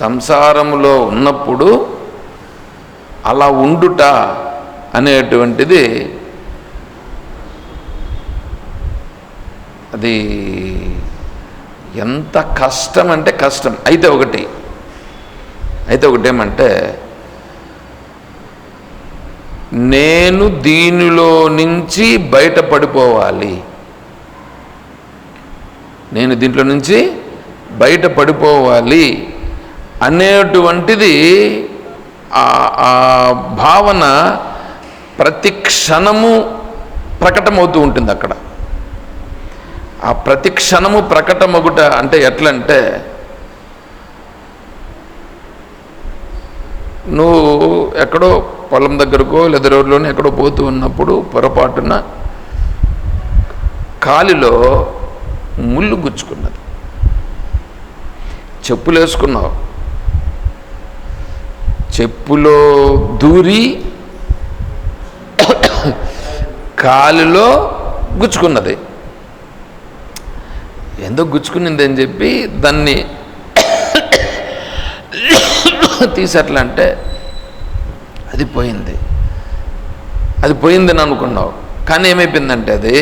సంసారములో ఉన్నప్పుడు అలా ఉండుట అనేటువంటిది అది ఎంత కష్టం అంటే కష్టం. అయితే ఒకటి అయితే ఒకటేమంటే నేను దీనిలో నుంచి బయటపడిపోవాలి. నేను దీంట్లో నుంచి బయటపడిపోవాలి. అనేటువంటిది ఆ- ఆ భావన ప్రతి క్షణము ప్రకటమవుతూ ఉంటుంది అక్కడ. ఆ ప్రతి క్షణము ప్రకటమగుట అంటే ఎట్లంటే నువ్వు ఎక్కడో పొలం దగ్గరకో లేదా రోడ్లోనే ఎక్కడో పోతూ ఉన్నప్పుడు పొరపాటున కాలిలో ముళ్ళు గుచ్చుకున్నది. చెప్పులు వేసుకున్నావు చెప్పులో దూరి కాలులో గుచ్చుకున్నది. ఎందుకు గుచ్చుకునింది అని చెప్పి దాన్ని తీసట్లా అంటే అది పోయింది. అది పోయిందని అనుకున్నావు. కానీ ఏమైపోయిందంటే అది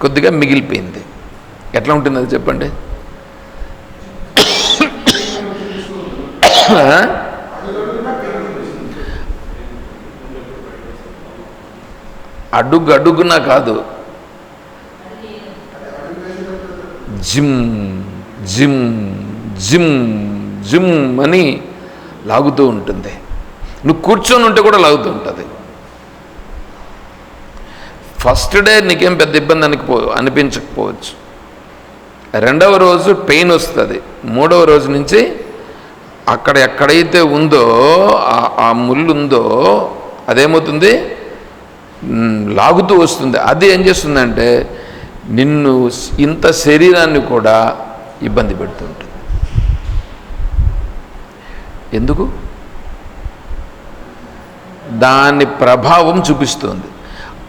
కొద్దిగా మిగిలిపోయింది. ఎట్లా ఉంటుంది అది చెప్పండి? అడుగు అడుగునా కాదు. జిమ్ జిమ్ జిమ్ జిమ్ అని లాగుతూ ఉంటుంది. నువ్వు కూర్చొని ఉంటే కూడా లాగుతూ ఉంటుంది. ఫస్ట్ డే నీకేం పెద్ద ఇబ్బంది అనిపో అనిపించకపోవచ్చు. రెండవ రోజు పెయిన్ వస్తుంది. మూడవ రోజు నుంచి అక్కడ ఎక్కడైతే ఉందో ఆ- ఆ ముళ్ళు ఉందో అదేమవుతుంది? లాగుతూ వస్తుంది. అది ఏం చేస్తుందంటే నిన్ను ఇంత శరీరాన్ని కూడా ఇబ్బంది పెడుతుంటుంది. ఎందుకు? దాని ప్రభావం చూపిస్తుంది.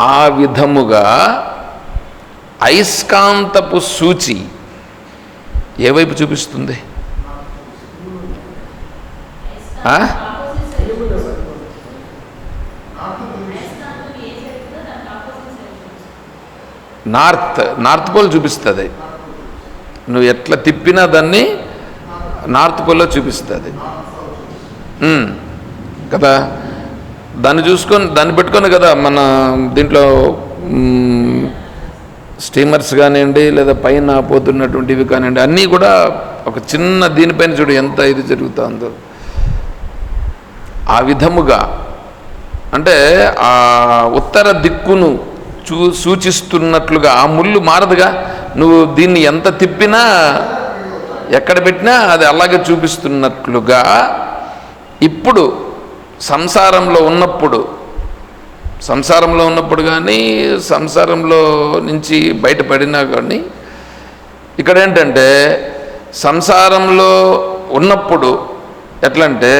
ఆ విధముగా అయస్కాంతపు సూచి ఏ వైపు చూపిస్తుంది? నార్త్ నార్త్ పోల్ చూపిస్తుంది. నువ్వు ఎట్లా తిప్పినా దాన్ని నార్త్ పోల్లో చూపిస్తుంది. కదా? దాన్ని చూసుకొని దాన్ని పెట్టుకొని కదా మన దీంట్లో స్టీమర్స్ కానివ్వండి లేదా పైన పోతున్నటువంటివి కానివ్వండి అన్నీ కూడా ఒక చిన్న దీనిపైన చూడు ఎంత ఇది జరుగుతుందో. ఆ విధముగా అంటే ఆ ఉత్తర దిక్కును చూ సూచిస్తున్నట్లుగా ఆ ముళ్ళు మారదుగా. నువ్వు దీన్ని ఎంత తిప్పినా ఎక్కడ పెట్టినా అది అలాగే చూపిస్తున్నట్లుగా. ఇప్పుడు సంసారంలో ఉన్నప్పుడు సంసారంలో ఉన్నప్పుడు కానీ సంసారంలో నుంచి బయటపడినా కానీ ఇక్కడ ఏంటంటే సంసారంలో ఉన్నప్పుడు ఎట్లంటే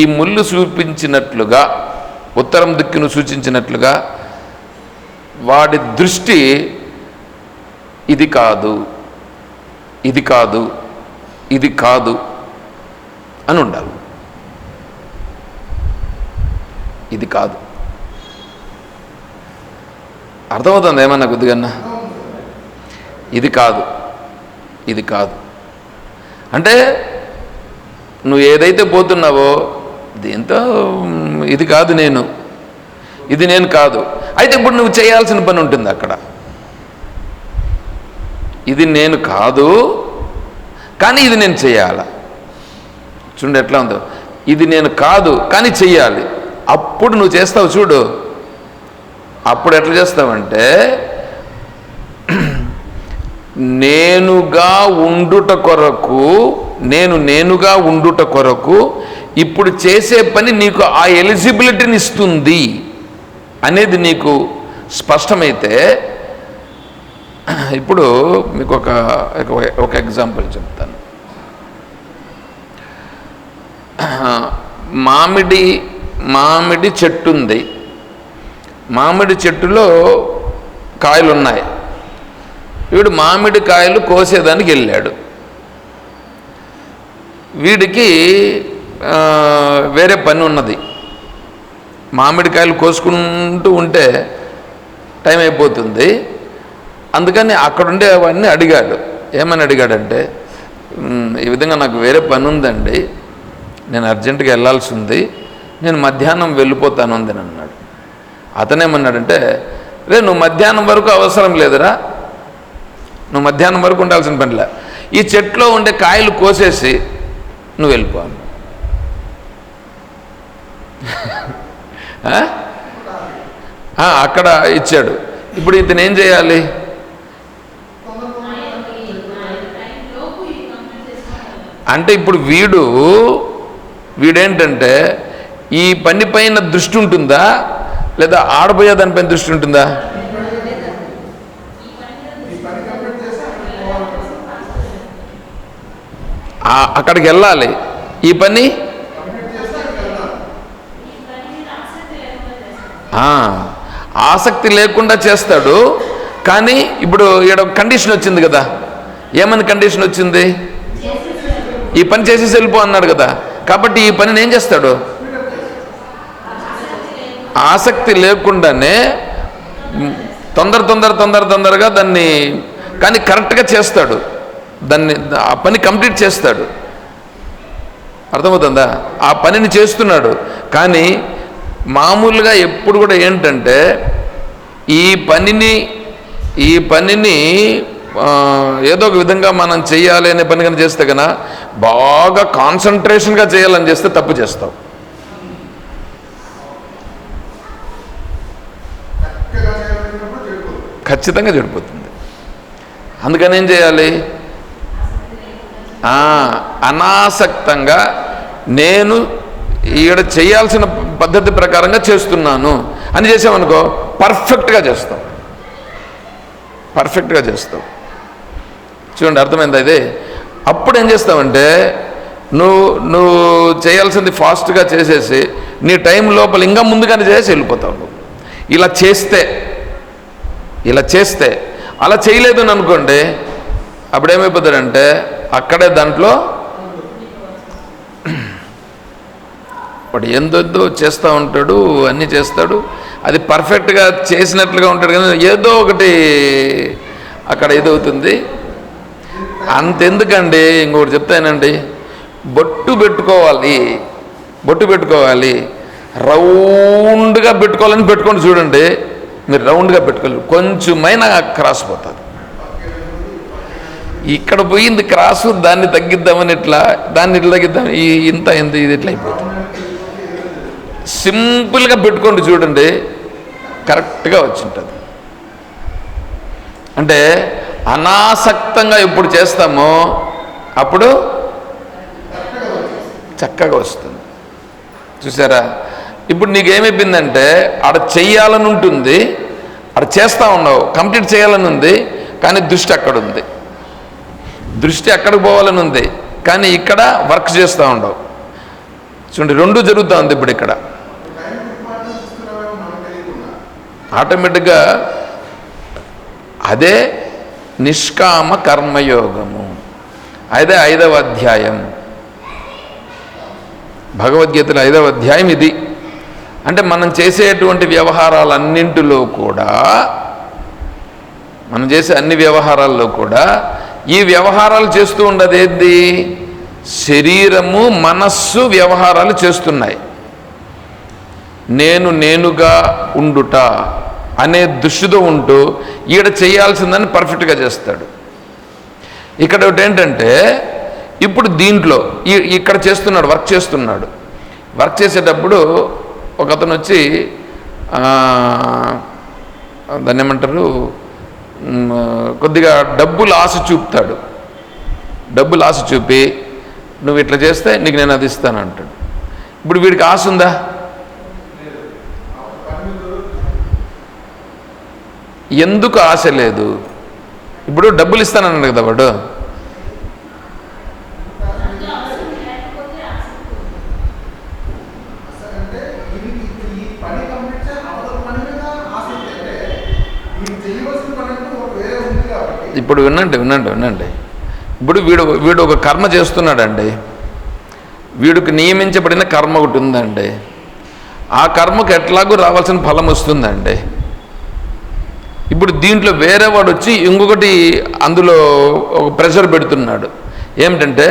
ఈ ముళ్ళు చూపించినట్లుగా ఉత్తరం దిక్కును సూచించినట్లుగా వాడి దృష్టి ఇది కాదు ఇది కాదు ఇది కాదు అని ఉండాలి. ఇది కాదు. అర్థమవుతుంది ఏమన్నా కొద్దిగన్నా ఇది కాదు ఇది కాదు. అంటే నువ్వు ఏదైతే పోతున్నావో దీంతో ఇది కాదు నేను ఇది నేను కాదు. అయితే ఇప్పుడు నువ్వు చేయాల్సిన పని ఉంటుంది అక్కడ. ఇది నేను కాదు కానీ ఇది నేను చేయాల. చూడండి ఎట్లా ఉందో. ఇది నేను కాదు కానీ చెయ్యాలి. అప్పుడు నువ్వు చేస్తావు చూడు. అప్పుడు ఎట్లా చేస్తావంటే నేనుగా ఉండుట కొరకు నేను నేనుగా ఉండుట కొరకు ఇప్పుడు చేసే పని నీకు ఆ ఎలిజిబిలిటీని ఇస్తుంది. అనేది నీకు స్పష్టమైతే ఇప్పుడు మీకు ఒక ఒక- ఎగ్జాంపుల్ చెప్తాను. మామిడి మామిడి చెట్టు ఉంది మామిడి చెట్టులో కాయలు ఉన్నాయి వీడు మామిడి కాయలు కోసేదానికి వెళ్ళాడు. వీడికి వేరే పని ఉన్నది. మామిడికాయలు కోసుకుంటూ ఉంటే టైం అయిపోతుంది. అందుకని అక్కడుండే అవన్నీ అడిగాడు. ఏమని అడిగాడంటే ఈ విధంగా నాకు వేరే పని ఉందండి. నేను అర్జెంటుగా వెళ్ళాల్సి ఉంది నేను మధ్యాహ్నం వెళ్ళిపోతాను ఉంది అన్నాడు. అతనేమన్నాడంటే రే నువ్వు మధ్యాహ్నం వరకు అవసరం లేదురా. నువ్వు మధ్యాహ్నం వరకు ఉండాల్సిన పనిలే ఈ చెట్లో ఉండే కాయలు కోసేసి నువ్వు వెళ్ళిపో అక్కడ ఇచ్చాడు. ఇప్పుడు ఇతను ఏం చేయాలి? అంటే ఇప్పుడు వీడు వీడేంటంటే ఈ పని పైన దృష్టి ఉంటుందా? లేదా ఆడబోయే దానిపైన దృష్టి ఉంటుందా? అక్కడికి వెళ్ళాలి. ఈ పని ఆసక్తి లేకుండా చేస్తాడు కానీ ఇప్పుడు ఇక్కడ కండిషన్ వచ్చింది కదా. ఏమని కండిషన్ వచ్చింది? ఈ పని చేసేసి వెళ్ళిపో అన్నాడు కదా. కాబట్టి ఈ పనిని ఏం చేస్తాడు? ఆసక్తి లేకుండానే తొందర తొందర తొందర తొందరగా దాన్ని కానీ కరెక్ట్గా చేస్తాడు. దాన్ని ఆ పని కంప్లీట్ చేస్తాడు. అర్థమవుతుందా? ఆ పనిని చేస్తున్నాడు. కానీ మామూలుగా ఎప్పుడు కూడా ఏంటంటే ఈ పనిని ఈ పనిని ఏదో ఒక విధంగా మనం చేయాలి అనే పని కానీ చేస్తే కన్నా బాగా కాన్సన్ట్రేషన్గా చేయాలని చేస్తే తప్పు చేస్తావు. ఖచ్చితంగా చెడిపోతుంది. అందుకని ఏం చేయాలి? అనాసక్తంగా నేను ఈడ చేయాల్సిన పద్ధతి ప్రకారంగా చేస్తున్నాను. అని చేసామనుకో పర్ఫెక్ట్గా చేస్తాం. పర్ఫెక్ట్గా చేస్తాం. చూడండి అర్థమైంది ఇది? అప్పుడు ఏం చేస్తావంటే నువ్వు నువ్వు చేయాల్సింది ఫాస్ట్గా చేసేసి నీ టైం లోపల ఇంకా ముందుగానే చేసి వెళ్ళిపోతావు నువ్వు. ఇలా చేస్తే ఇలా చేస్తే అలా చేయలేదు అని అనుకోండి అప్పుడేమైపోతాడంటే అక్కడే దాంట్లో వాడు ఎందొద్దో చేస్తూ ఉంటాడు అన్నీ చేస్తాడు. అది పర్ఫెక్ట్గా చేసినట్లుగా ఉంటాడు కానీ ఏదో ఒకటి అక్కడ ఇదవుతుంది. అంతెందుకండి ఇంకొకటి చెప్తానండి బొట్టు పెట్టుకోవాలి బొట్టు పెట్టుకోవాలి రౌండ్గా పెట్టుకోవాలని పెట్టుకొని చూడండి మీరు రౌండ్గా పెట్టుకోలేదు కొంచెమైనా క్రాస్ పోతుంది ఇక్కడ పోయింది క్రాసు దాన్ని తగ్గిద్దామని ఇట్లా దాన్ని ఇట్లా తగ్గిద్దాం ఈ ఇంత ఇంత ఇది ఇట్లా అయిపోతుంది. సింపుల్గా పెట్టుకోండి చూడండి. కరెక్ట్గా వచ్చి ఉంటుంది అంటే అనాసక్తంగా ఎప్పుడు చేస్తామో అప్పుడు చక్కగా వస్తుంది. చూసారా? ఇప్పుడు నీకేమైపోయిందంటే ఆడ చెయ్యాలని ఉంటుంది ఆడ చేస్తూ ఉన్నావు కంప్లీట్ చేయాలని ఉంది కానీ దృష్టి అక్కడ ఉంది. దృష్టి అక్కడికి పోవాలని ఉంది కానీ ఇక్కడ వర్క్ చేస్తూ ఉండవు. చూడండి రెండు జరుగుతూ ఉంది ఇప్పుడు ఇక్కడ. ఆటోమేటిక్గా అదే నిష్కామ కర్మయోగము. అదే ఐదవ అధ్యాయం. భగవద్గీతలో ఐదవ అధ్యాయం ఇది. అంటే మనం చేసేటువంటి వ్యవహారాలన్నింటిలో కూడా మనం చేసే అన్ని వ్యవహారాల్లో కూడా ఈ వ్యవహారాలు చేస్తూ ఉండదు ఏంది శరీరము మనస్సు వ్యవహారాలు చేస్తున్నాయి. నేను నేనుగా ఉండుట అనే దుష్టితో ఉంటూ ఈడ చేయాల్సిందని పర్ఫెక్ట్గా చేస్తాడు. ఇక్కడ ఒకటి ఏంటంటే ఇప్పుడు దీంట్లో ఇక్కడ చేస్తున్నాడు వర్క్ చేస్తున్నాడు. వర్క్ చేసేటప్పుడు ఒక అతను వచ్చి దాన్ని ఏమంటారు? కొద్దిగా డబ్బులు ఆశ చూపుతాడు. డబ్బులు ఆశ చూపి నువ్వు ఇట్లా చేస్తే నీకు నేను అది ఇస్తాను అంటాడు. ఇప్పుడు వీడికి ఆశ ఉందా? ఎందుకు ఆశ లేదు? ఇప్పుడు డబ్బులు ఇస్తానన్నాడు కదా వాడు. ఇప్పుడు ఇప్పుడు వినండి వినండి వినండి. ఇప్పుడు వీడు వీడు ఒక కర్మ చేస్తున్నాడండి. వీడికి నియమించబడిన కర్మ ఒకటి ఉందండి. ఆ కర్మకు ఎట్లాగూ రావాల్సిన ఫలం వస్తుందండి. ఇప్పుడు దీంట్లో వేరే వాడు వచ్చి ఇంకొకటి అందులో ఒక ప్రెషర్ పెడుతున్నాడు. ఏమిటంటే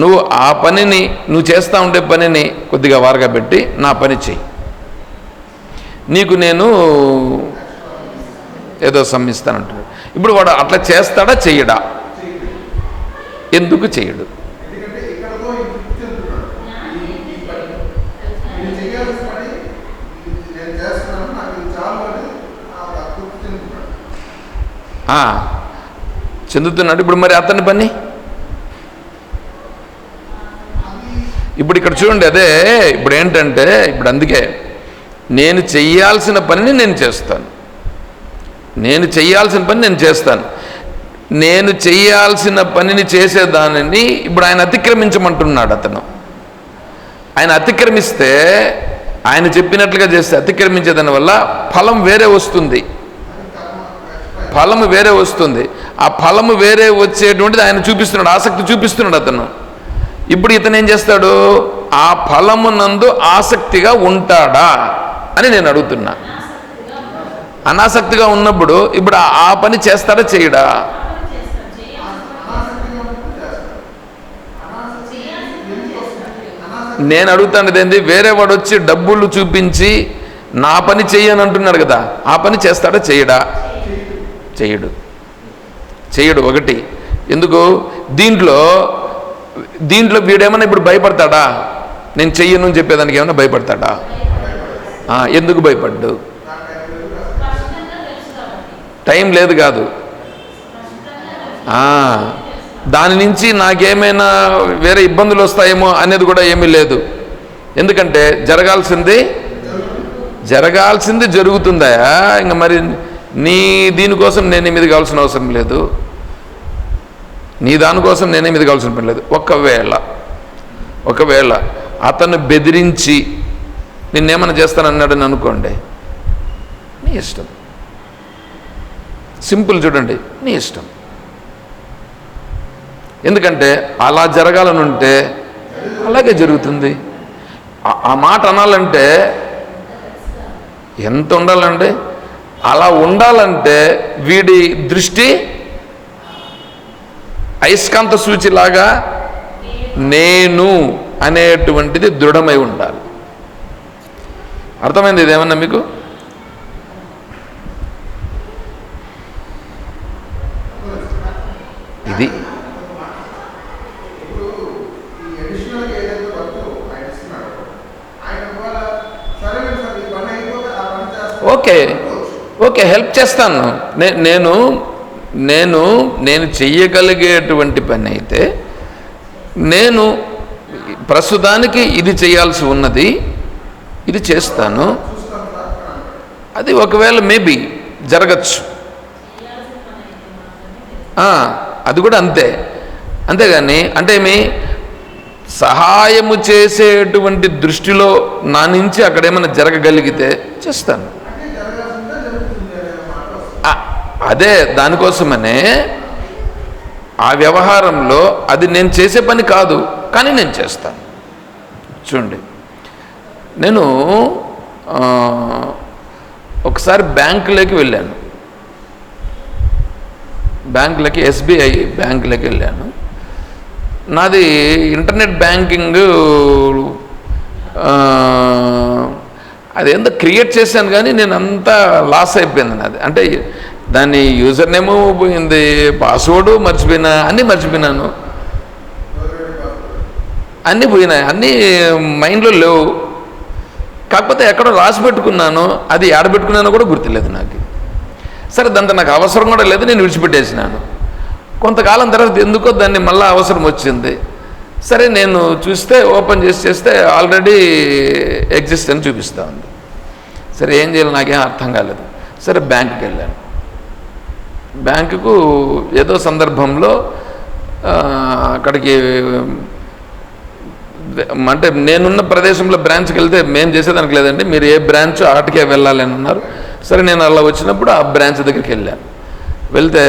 నువ్వు ఆ పనిని నువ్వు చేస్తూ ఉండే పనిని కొద్దిగా వారగా పెట్టి నా పని చెయ్యి. నీకు నేను ఏదో సమ్మిస్తానంటున్నాడు. ఇప్పుడు వాడు అట్లా చేస్తాడా చెయ్యడా? ఎందుకు చేయడు ఎందుకంటే ఇక్కడతో ఈ తృప్తి చెందుతున్నాడు ఈ ఈ పని నేను చేయాల్సిన పని ఇది నేను చేస్తున్నాను నాకు ఇది చాలు అని ఆ తృప్తి చెందుతున్నాడు ఆ, చెందుతున్నాడు. ఇప్పుడు మరి అతని పని? ఇప్పుడు ఇక్కడ చూడండి అదే ఇప్పుడు ఏంటంటే ఇప్పుడు అందుకే నేను చెయ్యాల్సిన పనిని నేను చేస్తాను. నేను చెయ్యాల్సిన పని నేను చేస్తాను. నేను చెయ్యాల్సిన పనిని చేసేదానిని ఇప్పుడు ఆయన అతిక్రమించమంటున్నాడు అతను. ఆయన అతిక్రమిస్తే ఆయన చెప్పినట్లుగా చేస్తే అతిక్రమించేదాని వల్ల ఫలం వేరే వస్తుంది. ఫలము వేరే వస్తుంది. ఆ ఫలము వేరే వచ్చేటువంటిది ఆయన చూపిస్తున్నాడు. ఆసక్తి చూపిస్తున్నాడు అతను. ఇప్పుడు ఇతను ఏం చేస్తాడు? ఆ ఫలమునందు ఆసక్తిగా ఉంటాడా అని నేను అడుగుతున్నా. అనాసక్తిగా ఉన్నప్పుడు ఇప్పుడు ఆ- పని చేస్తాడా చేయడా? నేను అడుగుతాను ఏంది? వేరే వాడు వచ్చి డబ్బులు చూపించి నా పని చెయ్యని అంటున్నాడు కదా. ఆ పని చేస్తాడా చేయడా? చేయడు. చేయడు ఒకటి. ఎందుకు? దీంట్లో దీంట్లో వీడేమన్నా ఇప్పుడు భయపడతాడా? నేను చెయ్యను అని చెప్పేదానికి ఏమన్నా భయపడతాడా? ఎందుకు భయపడ్డు? టైం లేదు కాదు. దాని నుంచి నాకేమైనా వేరే ఇబ్బందులు వస్తాయేమో అనేది కూడా ఏమీ లేదు. ఎందుకంటే జరగాల్సింది జరగాల్సింది జరుగుతుందా? ఇంకా మరి నీ దీనికోసం నేను మీద కావాల్సిన అవసరం లేదు. నీ దానికోసం నేనే మీద కావాల్సిన పని లేదు. ఒకవేళ ఒకవేళ అతను బెదిరించి నిన్నేమన్నా చేస్తానన్నాడని అనుకోండి నీ ఇష్టం. సింపుల్ చూడండి నీ ఇష్టం. ఎందుకంటే అలా జరగాలని ఉంటే అలాగే జరుగుతుంది. ఆ- మాట అనాలంటే ఎంత ఉండాలండి? అలా ఉండాలంటే వీడి దృష్టి అయస్కాంత సూచిలాగా నేను అనేటువంటిది దృఢమై ఉండాలి. అర్థమైంది ఇదేమన్నా మీకు ఇది ఇప్పుడు ఈ అడిషనల్ ఏదైతే వర్క్ ఆయన ఇస్తున్నాడు ఆయన ఒకవేళ సరే సార్ ఈ పని అయిపోతే ఆ పని చేస్తాను ఓకే ఓకే హెల్ప్ చేస్తాను. నేను నేను నేను చెయ్యగలిగేటువంటి పని అయితే నేను ప్రస్తుతానికి ఇది చేయాల్సి ఉన్నది ఇది చేస్తాను. అది ఒకవేళ మేబీ జరగచ్చు. అది కూడా అంతే. అంతేగాని అంటే మీ సహాయము చేసేటువంటి దృష్టిలో నా నుంచి అక్కడ ఏమైనా జరగగలిగితే చేస్తాను ఆ, అదే దానికోసమనే ఆ వ్యవహారంలో అది నేను చేసే పని కాదు కానీ నేను చేస్తాను. చూడండి నేను ఒకసారి బ్యాంకులోకి వెళ్ళాను. బ్యాంకులకి ఎస్బీఐ బ్యాంకులకి వెళ్ళాను. నాది ఇంటర్నెట్ బ్యాంకింగ్ అదేందో క్రియేట్ చేశాను కానీ నేను అంతా లాస్ అయిపోయింది నాది. అంటే దాన్ని యూజర్ నేమ్ పోయింది పాస్వర్డ్ మర్చిపోయినా? అన్నీ మర్చిపోయినాను. అన్నీ పోయినాయి. అన్నీ మైండ్లో లేవు. కాకపోతే ఎక్కడో రాసి పెట్టుకున్నాను. అది ఏడ పెట్టుకున్నానో కూడా గుర్తులేదు నాకు. సరే దాంతో నాకు అవసరం కూడా లేదు. నేను విడిచిపెట్టేసినాను. కొంతకాలం తర్వాత ఎందుకో దాన్ని మళ్ళీ అవసరం వచ్చింది. సరే నేను చూస్తే ఓపెన్ చేసి చేస్తే ఆల్రెడీ ఎగ్జిస్ట్ అని చూపిస్తూ ఉంది. సరే ఏం చేయాలి నాకేం అర్థం కాలేదు. సరే బ్యాంకుకి వెళ్ళాను. బ్యాంకుకు ఏదో సందర్భంలో అక్కడికి అంటే నేనున్న ప్రదేశంలో బ్రాంచ్కి వెళ్తే మేము చేసేదానికి లేదండి. మీరు ఏ బ్రాంచ్ ఆటకే వెళ్ళాలి అని అన్నారు. సరే నేను అలా వచ్చినప్పుడు ఆ బ్రాంచ్ దగ్గరికి వెళ్ళాను. వెళ్తే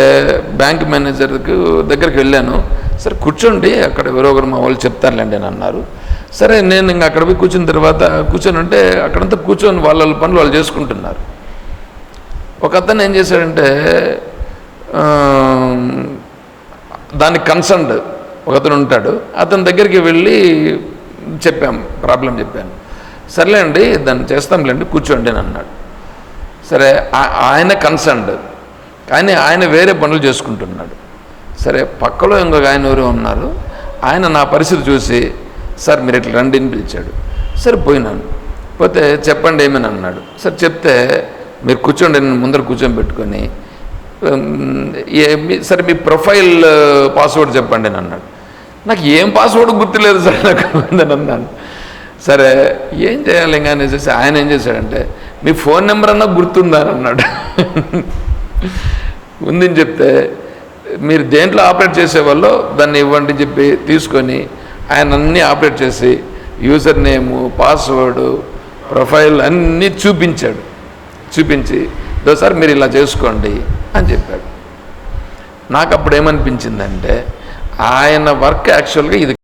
బ్యాంక్ మేనేజర్కు దగ్గరికి వెళ్ళాను. సరే కూర్చోండి అక్కడ ఎవరో ఒకరు మా వాళ్ళు చెప్తారులేండి అని అన్నారు. సరే నేను ఇంకా అక్కడ పోయి కూర్చున్న తర్వాత కూర్చొని ఉంటే అక్కడంతా కూర్చొని వాళ్ళ వాళ్ళ పనులు వాళ్ళు చేసుకుంటున్నారు. ఒక అతను ఏం చేశాడంటే దానికి కన్సర్న్డ్ ఒకతను ఉంటాడు. అతని దగ్గరికి వెళ్ళి చెప్పాం ప్రాబ్లం చెప్పాను. సర్లే అండి దాన్ని చేస్తాంలేండి కూర్చోండి అని అన్నాడు. సరే ఆయన కన్సర్న్డ్ కానీ ఆయన వేరే పనులు చేసుకుంటున్నాడు. సరే పక్కలో ఇంకొక ఆయన ఎవరో ఉన్నారు. ఆయన నా పరిస్థితి చూసి సార్ మీరు ఇట్లా రండి అని పిలిచాడు. సరే పోయినాను. పోతే చెప్పండి ఏమని అన్నాడు. సరే చెప్తే మీరు కూర్చోండి నేను ముందర కూర్చొని పెట్టుకొని సరే మీ ప్రొఫైల్ పాస్వర్డ్ చెప్పండి అని అన్నాడు. నాకు ఏం పాస్వర్డ్ గుర్తులేదు సార్ నాకు ఉందని అన్నాను. సరే ఏం చేయాలి ఇంకా అనేసి ఆయన ఏం చేశాడంటే మీ ఫోన్ నెంబర్ అన్నా గుర్తుందా అని అన్నాడు. ఉందని చెప్తే మీరు దేంట్లో ఆపరేట్ చేసేవాళ్ళు దాన్ని ఇవ్వండి చెప్పి తీసుకొని ఆయన అన్నీ ఆపరేట్ చేసి యూజర్ నేము పాస్వర్డు ప్రొఫైల్ అన్నీ చూపించాడు. చూపించి దోసారి మీరు ఇలా చేసుకోండి. అని చెప్పాడు. నాకు అప్పుడు ఏమనిపించిందంటే ఆయన వర్క్ యాక్చువల్గా ఇది